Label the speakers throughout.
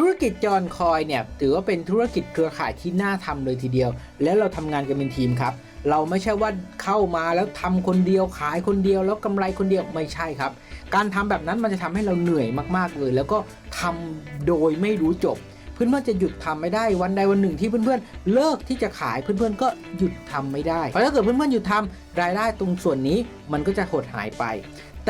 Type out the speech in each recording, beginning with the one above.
Speaker 1: ธุรกิจจอนคอยเนี่ยถือว่าเป็นธุรกิจเครือข่ายที่น่าทำเลยทีเดียว และเราทำงานกันเป็นทีมครับ เราไม่ใช่ว่าเข้ามาแล้วทำคนเดียวขายคนเดียว แล้วกำไรคนเดียวไม่ใช่ครับ การทำแบบนั้นมันจะทำให้เราเหนื่อยมากๆเลย แล้วก็ทำโดยไม่รู้จบเพื่อนๆจะหยุดทำไม่ได้วันใดวันหนึ่งที่เพื่อนๆ เลิกที่จะขายเพื่อนๆก็หยุดทำไม่ได้เพราะถ้าเกิดเพื่อนๆหยุดทำรายได้ตรงส่วนนี้มันก็จะหดหายไป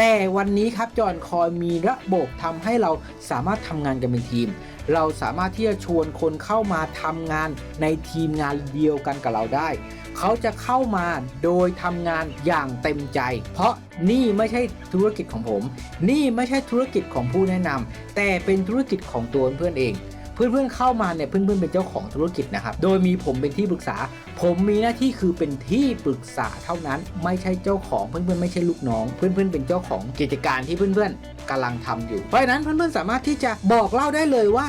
Speaker 1: แต่วันนี้ครับจอนคอยมีระบบทำให้เราสามารถทำงานกันเป็นทีม เราสามารถที่จะชวนคนเข้ามาทำงานในทีมงานเดียวกันกับเราได้ เขาจะเข้ามาโดยทำงานอย่างเต็มใจ เพราะนี่ไม่ใช่ธุรกิจของผม นี่ไม่ใช่ธุรกิจของผู้แนะนำแต่เป็นธุรกิจของตัวเพื่อนเอง เพื่อนๆเข้ามาเนี่ยเพื่อนๆเป็นเจ้าของธุรกิจนะครับ โดยมีผมเป็นที่ปรึกษา ผมมีหน้าที่คือเป็นที่ปรึกษาเท่านั้น ไม่ใช่เจ้าของเพื่อนๆไม่ใช่ลูกน้อง เพื่อนๆเป็นเจ้าของกิจการที่เพื่อนๆกำลังทำอยู่ เพราะฉะนั้นเพื่อนๆสามารถที่จะบอกเล่าได้เลยว่า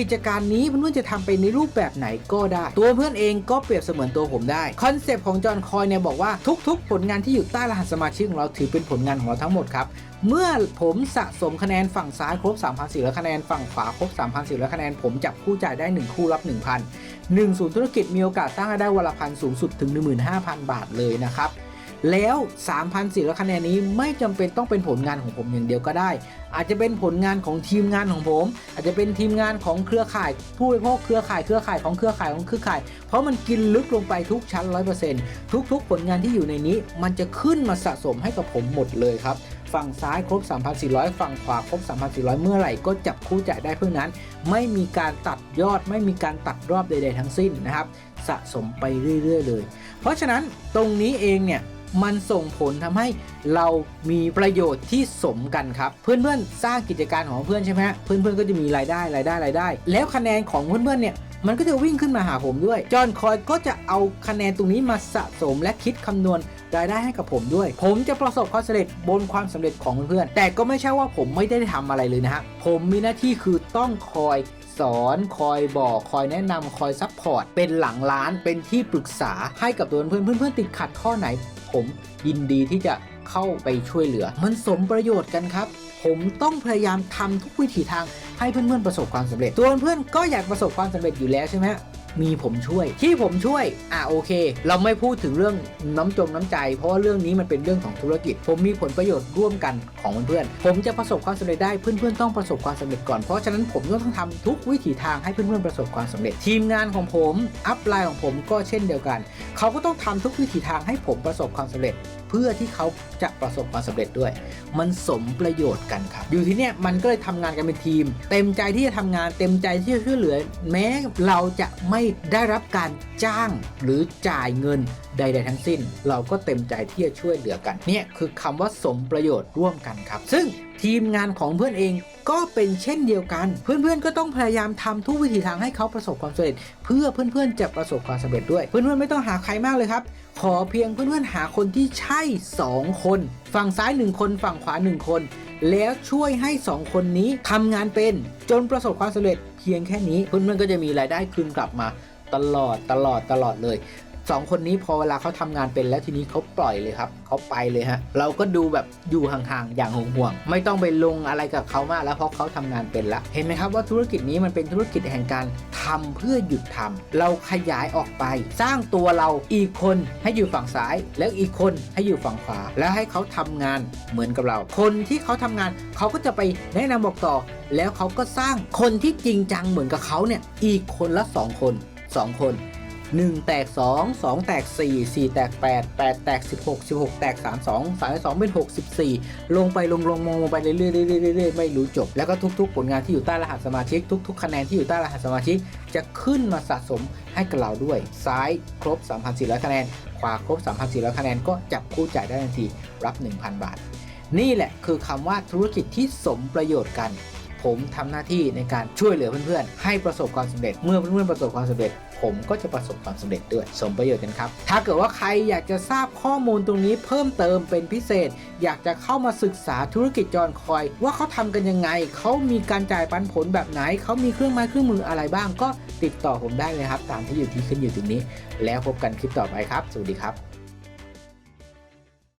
Speaker 1: กิจการนี้เพื่อนๆจะทำไปในรูปแบบไหนก็ได้ ตัวเพื่อนเองก็เปรียบเสมือนตัวผมได้ คอนเซปต์ของจอห์นคอยเนี่ยบอกว่าทุกๆ ผลงานที่อยู่ใต้รหัสสมาชิกของเราถือเป็นผลงานของเราทั้งหมดครับเมื่อผมสะสมคะแนนฝั่งซ้ายครบ 3,400 คะแนน ฝั่งขวาครบ 3,400 คะแนน ผมจับคู่จ่ายได้ 1 คู่รับ 1,000 1ศูนย์ธุรกิจมีโอกาสสร้างรายได้วันละพันสูงสุดถึง 15,000 บาทเลยนะครับ แล้ว 3,400 คะแนนนี้ไม่จำเป็นต้องเป็นผลงานของผมอย่างเดียวก็ได้ อาจจะเป็นผลงานของทีมงานของผม อาจจะเป็นทีมงานของเครือข่ายผู้บริโภคเครือข่ายเครือข่ายของเครือข่ายของเครือข่าย เพราะมันกินลึกลงไปทุกชั้น 100%ทุก ๆ ผลงานที่อยู่ในนี้ มันจะขึ้นมาสะสมให้กับผมหมดเลยครับฝั่งซ้ายครบ 3,400 ฝั่งขวาครบ 3,400 เมื่อไหร่ก็จับคู่จ่ายได้เพื่อนั้น ไม่มีการตัดยอด ไม่มีการตัดรอบใด ๆ ทั้งสิ้นนะครับ สะสมไปเรื่อย ๆ เลย เพราะฉะนั้นตรงนี้เองเนี่ย มันส่งผลทำให้เรามีประโยชน์ที่สมกันครับ เพื่อนๆ สร้างกิจการของเพื่อนใช่ไหมเพื่อนๆก็จะมีรายได้รายได้รายได้ แล้วคะแนนของเพื่อนๆเนี่ยมันก็จะวิ่งขึ้นมาหาผมด้วย จอห์นคอยก็จะเอาคะแนนตรงนี้มาสะสมและคิดคำนวณ รายได้ให้กับผมด้วย ผมจะประสบความสำเร็จบนความสำเร็จของเพื่อนๆแต่ก็ไม่ใช่ว่าผมไม่ได้ทำอะไรเลยนะฮะผมมีหน้าที่คือต้องคอยสอนคอยบอกคอยแนะนำคอยซัพพอร์ตเป็นหลังร้านเป็นที่ปรึกษาให้กับตัวเพื่อนเพื่อนๆติดขัดข้อไหน ผมยินดีที่จะเข้าไปช่วยเหลือ มันสมประโยชน์กันครับ ผมต้องพยายามทำทุกวิถีทางให้เพื่อนๆประสบความสำเร็จ ตัวเพื่อนๆก็อยากประสบความสำเร็จอยู่แล้วใช่ไหม มีผมช่วย ที่ผมช่วยอะโอเค เราไม่พูดถึงเรื่องน้ำจงน้ำใจ เพราะว่าเรื่องนี้มันเป็นเรื่องของธุรกิจ ผมมีผลประโยชน์ร่วมกันของเพื่อนผมจะประสบความสำเร็จได้เพื่อนๆต้องประสบความสำเร็จก่อนเพราะฉะนั้นผมก็ต้องทำทุกวิถีทางให้เพื่อนๆประสบความสำเร็จ ทีมงานของผมอัพไลน์ของผมก็เช่นเดียวกัน เขาก็ต้องทำทุกวิถีทางให้ผมประสบความสำเร็จ เพื่อที่เขาจะประสบความสำเร็จด้วย มันสมประโยชน์กันครับ อยู่ที่เนี่ยมันก็เลยทำงานกันเป็นทีม เต็มใจที่จะทำงานเต็มใจที่จะช่วยเหลือ แม้เราจะไม่ได้รับการจ้างหรือจ่ายเงินใด ๆ ทั้งสิ้น เราก็เต็มใจที่จะช่วยเหลือกันเนี่ยคือคำว่าสมประโยชน์ร่วมกันครับ ซึ่งทีมงานของเพื่อนเองก็เป็นเช่นเดียวกัน เพื่อนๆก็ต้องพยายามทำทุกวิถีทางให้เขาประสบความสำเร็จ เพื่อเพื่อนๆจะประสบความสำเร็จด้วย เพื่อนๆไม่ต้องหาใครมากเลยครับ ขอเพียงเพื่อนๆหาคนที่ใช่ 2 คน ฝั่งซ้าย 1 คน ฝั่งขวา 1 คน แล้วช่วยให้ 2 คนนี้ทำงานเป็นจนประสบความสำเร็จ พียงแค่นี้เพื่อนๆก็จะมีรายได้คืนกลับมาตลอดตลอดตลอดเลย สองคนนี้พอเวลาเขาทำงานเป็นแล้วทีนี้เขาปล่อยเลยครับเขาไปเลยฮะเราก็ดูแบบอยู่ห่างๆอย่างห่วงๆไม่ต้องไปลงอะไรกับเขามากแล้วเพราะเขาทำงานเป็นละเห็นไหมครับว่าธุรกิจนี้มันเป็นธุรกิจแห่งการทำเพื่อหยุดทำเราขยายออกไป สร้างตัวเราอีกคนให้อยู่ฝั่งซ้าย แล้วอีกคนให้อยู่ฝั่งขวา แล้วให้เขาทำงานเหมือนกับเรา คนที่เขาทำงานเขาก็จะไปแนะนำบอกต่อ แล้วเขาก็สร้างคนที่จริงจังเหมือนกับเขาเนี่ยอีกคนละสองคนสองคน 1 แตก 2 2 แตก 4 4 แตก 8 8 แตก 16 16 แตก 3 2 3 2เป็น64 ลงไปลงลงลงลงไปเรื่อยเรื่อยเรื่อยไม่รู้จบ แล้วก็ทุกๆ ผลงานที่อยู่ใต้รหัสสมาชิก ทุก ๆ คะแนนที่อยู่ใต้รหัสสมาชิก จะขึ้นมาสะสมให้กับเราด้วย ซ้ายครบ 3,400 คะแนน ขวาครบ 3,400 คะแนน ก็จับคู่จ่ายได้ทันที รับ 1,000 บาท นี่แหละคือคำว่าธุรกิจที่สมประโยชน์กัน ผมทำหน้าที่ในการช่วยเหลือเพื่อนๆ ให้ประสบความสำเร็จ เมื่อเพื่อนๆประสบความสำเร็จ ผมก็จะประสบความสำเร็จด้วย สมประโยชน์กันครับ ถ้าเกิดว่าใครอยากจะทราบข้อมูลตรงนี้เพิ่มเติมเป็นพิเศษ อยากจะเข้ามาศึกษาธุรกิจจอนคอย ว่าเขาทำกันยังไง เขามีการจ่ายปันผลแบบไหน เขามีเครื่องไม้เครื่องมืออะไรบ้าง ก็ติดต่อผมได้เลยครับ ตามที่อยู่ที่ขึ้นอยู่ตรงนี้ แล้วพบกันคลิปต่อไปครับ สวัสดีครับ